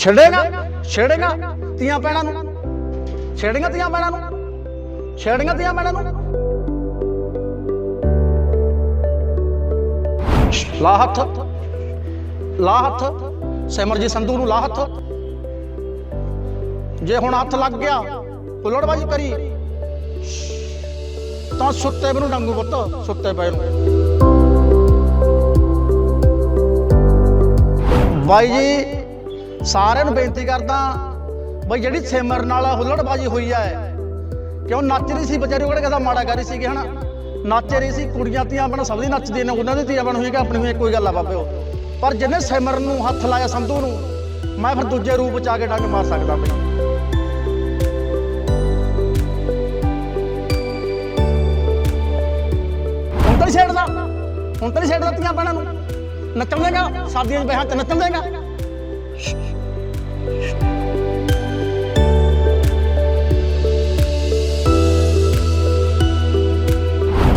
ਛੇੜੇਗਾ ਛੇੜੇਗਾ ਤੀਆਂ ਪੈਣਾ ਨੂੰ। ਛੇੜੇਗਾ ਤੀਆਂ ਪੈਣਾ ਨੂੰ। ਛੇੜੇਗਾ ਤੀਆਂ ਪੈਣਾ ਨੂੰ। ਲਾ ਹੱਥ। ਲਾ ਹੱਥ। ਸਿਮਰਜੀਤ ਸੰਧੂ ਨੂੰ ਲਾ ਹੱਥ। ਜੇ ਹੁਣ ਹੱਥ ਲੱਗ ਗਿਆ ਹੁੱਲੜਬਾਜੀ ਕਰੀ। ਤਾਂ ਸੁੱਤੇ ਨੂੰ ਡੰਗੂ ਪੁੱਤ, ਸੁੱਤੇ ਪਏ ਨੂੰ। ਬਾਈ ਜੀ ਸਾਰਿਆਂ ਨੂੰ ਬੇਨਤੀ ਕਰਦਾ ਬਈ ਜਿਹੜੀ ਸਿਮਰ ਨਾਲ ਹੁੱਲੜਬਾਜੀ ਹੋਈ ਐ ਕਿਉਂ ਨੱਚ ਰਹੀ ਸੀ ਵਿਚਾਰੀ ਉਹ ਕਿਹੜਾ ਕਹਦਾ ਮਾੜਾ ਕਰ ਰਹੀ ਸੀਗੇ, ਹਨਾ? ਨੱਚ ਰਹੀ ਸੀ, ਕੁੜੀਆਂ ਤੀਆਂ ਆਪਣਾ ਸਭ ਦੀ ਨੱਚਦੀਆਂ ਨੇ, ਉਹਨਾਂ ਦੀ ਤੀਆਂ ਬਣ ਹੋਈ ਕਿ ਆਪਣੀ ਹੋਈ ਕੋਈ ਗੱਲ ਆ ਬਾਬਿਓ ਪਰ ਜਿਹਨੇ ਸਿਮਰ ਨੂੰ ਹੱਥ ਲਾਇਆ ਸੰਧੂ ਨੂੰ, ਮੈਂ ਫਿਰ ਦੂਜੇ ਰੂਪ ਚ ਆ ਕੇ ਡੰਗ ਮਾਰ ਸਕਦਾ ਬਈ। ਹੁਣ ਨਹੀਂ ਛੇੜਦਾ, ਹੁਣ ਤਾਂ ਨਹੀਂ ਛੇੜਦਾ ਤੀਆਂ ਬਣਾ ਨੂੰ। ਨੱਚਣ ਦੇਗਾ, ਸਾਦੀਆਂ 'ਚ ਵਿਆਹਾਂ 'ਚ ਨੱਚਣ ਦੇਗਾ।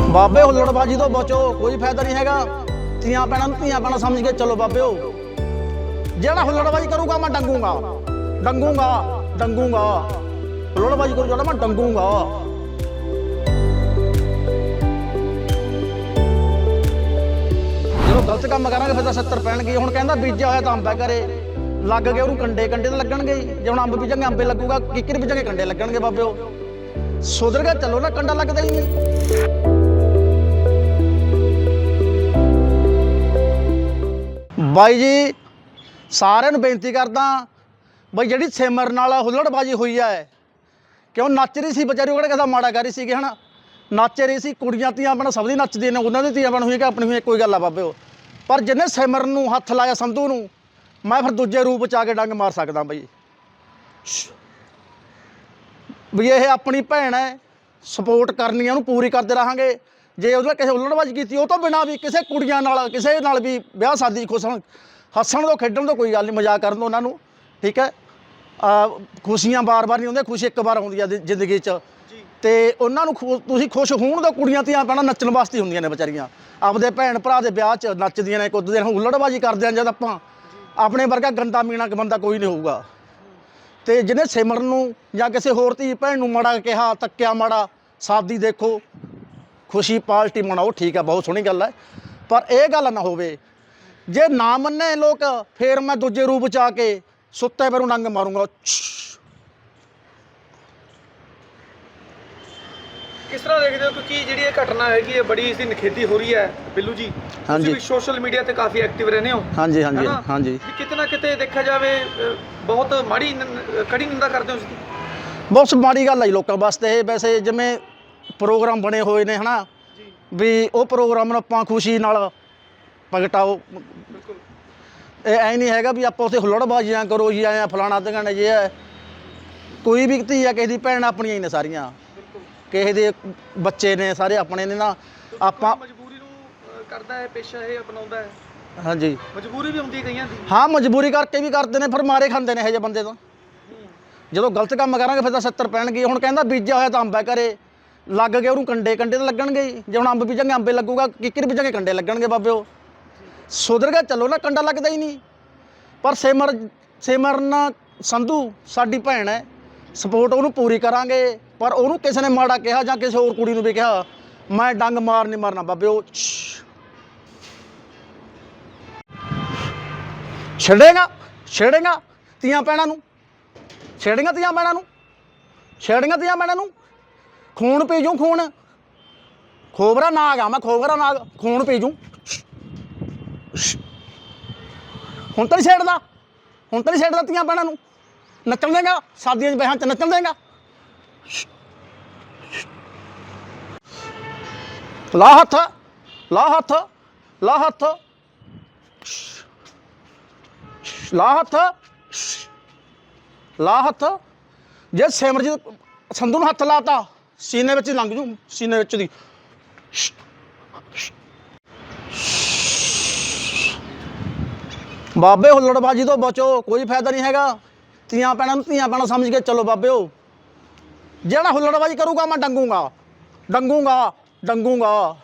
ਬਾਬੇ ਹੁੱਲੜਬਾਜੀ ਤੋਂ ਬਚੋ, ਕੋਈ ਫਾਇਦਾ ਨਹੀਂ ਹੈਗਾ। ਧੀਆਂ ਪੈਣਾ ਨੂੰ ਧੀਆਂ ਪੈਣਾ ਸਮਝ ਕੇ ਚਲੋ ਬਾਬਿਓ। ਜਿਹੜਾ ਹੁੱਲੜਬਾਜੀ ਕਰੂਗਾ, ਮੈਂ ਡੰਗੂਗਾ। ਡੰਗੂਗਾ ਡੰਗੂਗਾ। ਹੁੱਲੜਬਾਜੀ ਕਰੂ ਜਿਹੜਾ ਮੈਂ ਡੰਗੂਗਾ। ਜਦੋਂ ਗਲਤ ਕੰਮ ਕਰਾਂਗੇ, ਫਿਰ ਤਾਂ 70 ਪੈਣਗੇ। ਹੁਣ ਕਹਿੰਦਾ, ਬੀਜਿਆ ਹੋਇਆ ਤਾਂ ਅੰਬਾ ਕਰੇ ਲੱਗ ਗਏ, ਉਹਨੂੰ ਕੰਡੇ ਕੰਡੇ ਤਾਂ ਲੱਗਣਗੇ ਜੇ ਹੁਣ ਅੰਬ ਬੀਜਾਂਗੇ, ਅੰਬੇ ਲੱਗੂਗਾ, ਕਿੱਕਰ ਬੀਜਾਂਗੇ, ਕੰਡੇ ਲੱਗਣਗੇ ਬਾਬਿਓ। ਸੁਧਰ ਗਿਆ, ਚੱਲੋ ਨਾ, ਕੰਡਾ ਲੱਗਦਾ ਹੀ ਨਹੀਂ। ਬਾਈ ਜੀ, ਸਾਰਿਆਂ ਨੂੰ ਬੇਨਤੀ ਕਰਦਾ, ਬਈ ਜਿਹੜੀ ਸਿਮਰ ਨਾਲ ਹੁੱਲੜਬਾਜੀ ਹੋਈ ਐ ਕਿਉਂ ਨੱਚ ਰਹੀ ਸੀ ਵਿਚਾਰੀ, ਉਹ ਕਿਹੜਾ ਕਹਦਾ ਮਾੜਾ ਕਰ ਰਹੀ ਸੀਗੇ, ਹਨਾ? ਨੱਚ ਰਹੀ ਸੀ, ਕੁੜੀਆਂ ਤੀਆਂ ਆਪਣਾ ਸਭ ਦੀ ਨੱਚਦੀਆਂ ਨੇ, ਉਹਨਾਂ ਦੀ ਤੀਆਂ ਬਣ ਹੋਈ ਕਿ ਆਪਣੀ ਹੋਈ ਕੋਈ ਗੱਲ ਆ ਬਾਬਿਓ। ਪਰ ਜਿਹਨੇ ਸਿਮਰ ਨੂੰ ਹੱਥ ਲਾਇਆ ਸੰਧੂ ਨੂੰ ਮੈਂ ਫਿਰ ਦੂਜੇ ਰੂਪ ਚ ਆ ਕੇ ਡੰਗ ਮਾਰ ਸਕਦਾ ਬਈ। ਵੀ ਇਹ ਆਪਣੀ ਭੈਣ ਹੈ ਸਪੋਰਟ ਕਰਨੀ ਆ ਉਹਨੂੰ ਪੂਰੀ ਕਰਦੇ ਰਹਾਂਗੇ। ਜੇ ਉਹਦੇ ਕਿਸੇ ਉਲੜਬਾਜੀ ਕੀਤੀ ਉਹ ਤੋਂ ਬਿਨਾ ਵੀ ਕਿਸੇ ਕੁੜੀਆਂ ਨਾਲ ਕਿਸੇ ਨਾਲ ਵੀ ਵਿਆਹ ਸ਼ਾਦੀ ਖੁਸ਼ਣ ਹੱਸਣ ਤੋਂ ਖੇਡਣ ਤੋਂ ਕੋਈ ਗੱਲ ਨਹੀਂ ਮਜ਼ਾਕ ਕਰਨ ਤੋਂ ਉਹਨਾਂ ਨੂੰ ਠੀਕ ਹੈ? ਆ ਖੁਸ਼ੀਆਂ ਬਾਰ-ਬਾਰ ਨਹੀਂ ਹੁੰਦੀਆਂ ਖੁਸ਼ੀ ਇੱਕ ਵਾਰ ਆਉਂਦੀ ਆ ਜ਼ਿੰਦਗੀ 'ਚ। ਤੇ ਉਹਨਾਂ ਨੂੰ ਤੁਸੀਂ ਖੁਸ਼ ਹੋਣ ਦਾ ਕੁੜੀਆਂ ਤੀਆਂ ਪੈਣਾ ਨੱਚਣ ਵਾਸਤੇ ਹੁੰਦੀਆਂ ਨੇ ਵਿਚਾਰੀਆਂ। ਆਪਦੇ ਭੈਣ ਭਰਾ ਦੇ ਵਿਆਹ 'ਚ ਨੱਚਦੀਆਂ ਨੇ ਕੁੱਦਦੀਆਂ ਨੇ ਹੁੱਲੜਬਾਜੀ ਕਰਦੇ ਆ ਜਦ ਆਪਾਂ। ਆਪਣੇ ਵਰਗਾ ਗੰਦਾ ਮੀਣਾ ਬੰਦਾ ਕੋਈ ਨਹੀਂ ਹੋਊਗਾ। ਤੇ ਜਿਹਨੇ ਸਿਮਰਨ ਨੂੰ ਜਾਂ ਕਿਸੇ ਹੋਰ ਧੀ ਭੈਣ ਨੂੰ ਮਾੜਾ ਕਿਹਾ, ਤੱਕਿਆ ਮਾੜਾ, ਸਾਦੀ ਦੇਖੋ, ਖੁਸ਼ੀ ਪਾਰਟੀ ਮਨਾਓ, ਠੀਕ ਹੈ ਬਹੁਤ ਸੋਹਣੀ ਗੱਲ ਹੈ ਪਰ ਇਹ ਗੱਲ ਨਾ ਹੋਵੇ, ਜੇ ਨਾ ਮੰਨੇ ਲੋਕ, ਫੇਰ ਮੈਂ ਦੂਜੇ ਰੂਪ ਚ ਆ ਕੇ ਸੁੱਤੇ ਪੈ ਨੂੰ ਡੰਗ ਮਾਰੂੰਗਾ। ਕਿਸ ਤਰ੍ਹਾਂ ਦੇਖਦੇ ਹੋ? ਕਿਉਂਕਿ ਜਿਹੜੀ ਇਹ ਘਟਨਾ ਹੈਗੀ ਹੈ ਬੜੀ ਇਸ ਦੀ ਨਿਖੇਧੀ ਹੋ ਰਹੀ ਹੈ ਬਿੱਲੂ ਜੀ। ਹਾਂਜੀ। ਤੁਸੀਂ ਵੀ ਸੋਸ਼ਲ ਮੀਡੀਆ ਤੇ ਕਾਫੀ ਐਕਟਿਵ ਰਹਿੰਦੇ ਹੋ। ਹਾਂਜੀ ਹਾਂਜੀ ਹੈਨਾ? ਹਾਂਜੀ। ਵੀ ਕਿਤੇ ਨਾ ਕਿਤੇ ਦੇਖਿਆ ਜਾਵੇ ਅ, ਬਹੁਤ ਮਾੜੀ ਨਿੰ- ਕੜੀ ਨਿੰਦਾ ਕਰਦੇ ਹੋ ਉਸਦੀ ਬਹੁਤ ਮਾੜੀ ਗੱਲ ਹੈ ਲੋਕਾਂ ਵਾਸਤੇ। ਇਹ ਵੈਸੇ ਜਿਵੇਂ ਪ੍ਰੋਗਰਾਮ ਬਣੇ ਹੋਏ ਨੇ ਹਨਾ? ਜੀ। ਵੀ ਉਹ ਪ੍ਰੋਗਰਾਮ ਨੂੰ ਆਪਾਂ ਖੁਸ਼ੀ ਨਾਲ ਪ੍ਰਗਟਾਓ। ਬਿਲਕੁਲ। ਇਹ ਐ ਨਹੀਂ ਹੈਗਾ ਵੀ ਆਪਾਂ ਉਥੇ ਹੁੱਲੜਬਾਜ਼ੀਆਂ ਕਰੋ ਜੀ ਆਇਆ ਫਲਾਣਾ ਟਿਕਾਣਾ ਜੇ ਹੈ ਕੋਈ ਵੀ ਧੀ ਆ ਕਿਸੇ ਦੀ ਭੈਣ ਆਪਣੀਆਂ ਹੀ ਨੇ ਸਾਰੀਆਂ। ਕਿਸੇ ਦੇ ਬੱਚੇ ਨੇ ਸਾਰੇ ਆਪਣੇ ਨੇ ਨਾ ਆਪਾਂ ਮਜਬੂਰੀ ਨੂੰ ਕਰਦਾ ਹੈ ਪੇਸ਼ਾ ਇਹ ਅਪਣਾਉਂਦਾ ਹੈ। ਹਾਂਜੀ। ਮਜਬੂਰੀ ਵੀ ਹੁੰਦੀ ਹੈ ਕਈਆਂ ਦੀ। ਹਾਂ ਮਜਬੂਰੀ ਕਰਕੇ ਵੀ ਕਰਦੇ ਨੇ ਫਿਰ ਮਾਰੇ ਖਾਂਦੇ ਨੇ ਇਹੋ ਜਿਹੇ ਬੰਦੇ ਤਾਂ। ਜਦੋਂ ਗਲਤ ਕੰਮ ਕਰਾਂਗੇ ਫਿਰ ਤਾਂ 70 ਪੈਣਗੇ। ਹੁਣ ਕਹਿੰਦਾ ਬੀਜਿਆ ਹੋਇਆ ਤਾਂ ਅੰਬਾ ਕਰੇ ਲੱਗ ਗਏ ਉਹਨੂੰ ਕੰਡੇ ਕੰਡੇ ਤਾਂ ਲੱਗਣਗੇ ਹੀ। ਜੇ ਹੁਣ ਅੰਬ ਬੀਜਾਂਗੇ ਅੰਬੇ ਲੱਗੂਗਾ ਕਿੱਕਰ ਬੀਜਾਂਗੇ? ਕੰਡੇ ਲੱਗਣਗੇ ਬਾਬਿਓ ਸੁਧਰ ਕੇ ਚੱਲੋ ਨਾ ਕੰਡਾ ਲੱਗਦਾ ਹੀ ਨਹੀਂ। ਪਰ ਸਿਮਰ ਸਿਮਰਨ ਸੰਧੂ ਸਾਡੀ ਭੈਣ ਹੈ। ਸਪੋਰਟ ਉਹਨੂੰ ਪੂਰੀ ਕਰਾਂਗੇ। ਪਰ ਉਹਨੂੰ ਕਿਸੇ ਨੇ ਮਾੜਾ ਕਿਹਾ ਜਾਂ ਕਿਸੇ ਹੋਰ ਕੁੜੀ ਨੂੰ ਵੀ ਕਿਹਾ, ਮੈਂ ਡੰਗ ਮਾਰ ਨਹੀਂ ਮਾਰਨਾ ਉਹ ਛੇੜੇਗਾ ਛੇੜੇਗਾ ਤੀਆਂ ਪੈਣਾ ਨੂੰ, ਛੇੜੇਗਾ ਤੀਆਂ ਪੈਣਾ ਨੂੰ, ਛੇੜੇਗਾ ਤੀਆਂ ਪੈਣਾ ਨੂੰ, ਖੂਨ ਪੀ ਜੂ ਖੂਨ। ਖੋਬਰਾ ਨਾਗ ਆ, ਮੈਂ ਖੋਬਰਾ ਨਾਗ, ਖੂਨ ਪੀ ਜੂ। ਹੁਣ ਤਾਂ ਨਹੀਂ ਛੇੜਦਾ, ਹੁਣ ਤਾਂ ਨਹੀਂ ਛੇੜਦਾ ਤੀਆਂ ਪੈਣਾ ਨੂੰ। ਨੱਚਣ ਦੇਗਾ, ਸ਼ਾਦੀਆਂ 'ਚ ਵਿਆਹਾਂ 'ਚ ਨੱਚਣ ਦੇਗਾ। ਲਾ ਹੱਥ ਲਾ ਹੱਥ ਲਾ ਹੱਥ। ਲਾ ਹੱਥ ਲਾ ਹੱਥ। ਜੇ ਸਿਮਰਜੀਤ ਸੰਧੂ ਨੂੰ ਹੱਥ ਲਾਤਾ, ਸੀਨੇ ਵਿੱਚ ਲੰਘ ਜੂ, ਸੀਨੇ ਵਿੱਚ ਦੀ। ਬਾਬੇ ਹੁੱਲੜਬਾਜੀ ਤੋਂ ਬਚੋ, ਕੋਈ ਫਾਇਦਾ ਨਹੀਂ ਹੈਗਾ। ਧੀਆਂ ਪੈਣਾ ਨੂੰ ਧੀਆਂ ਪੈਣਾ ਸਮਝ ਕੇ ਚਲੋ ਬਾਬਿਓ। ਜਿਹੜਾ ਹੁੱਲੜਬਾਜੀ ਕਰੂਗਾ ਮੈਂ ਡੰਗੂਗਾ। ਡੰਗੂਗਾ ਡੰਗੂਗਾ।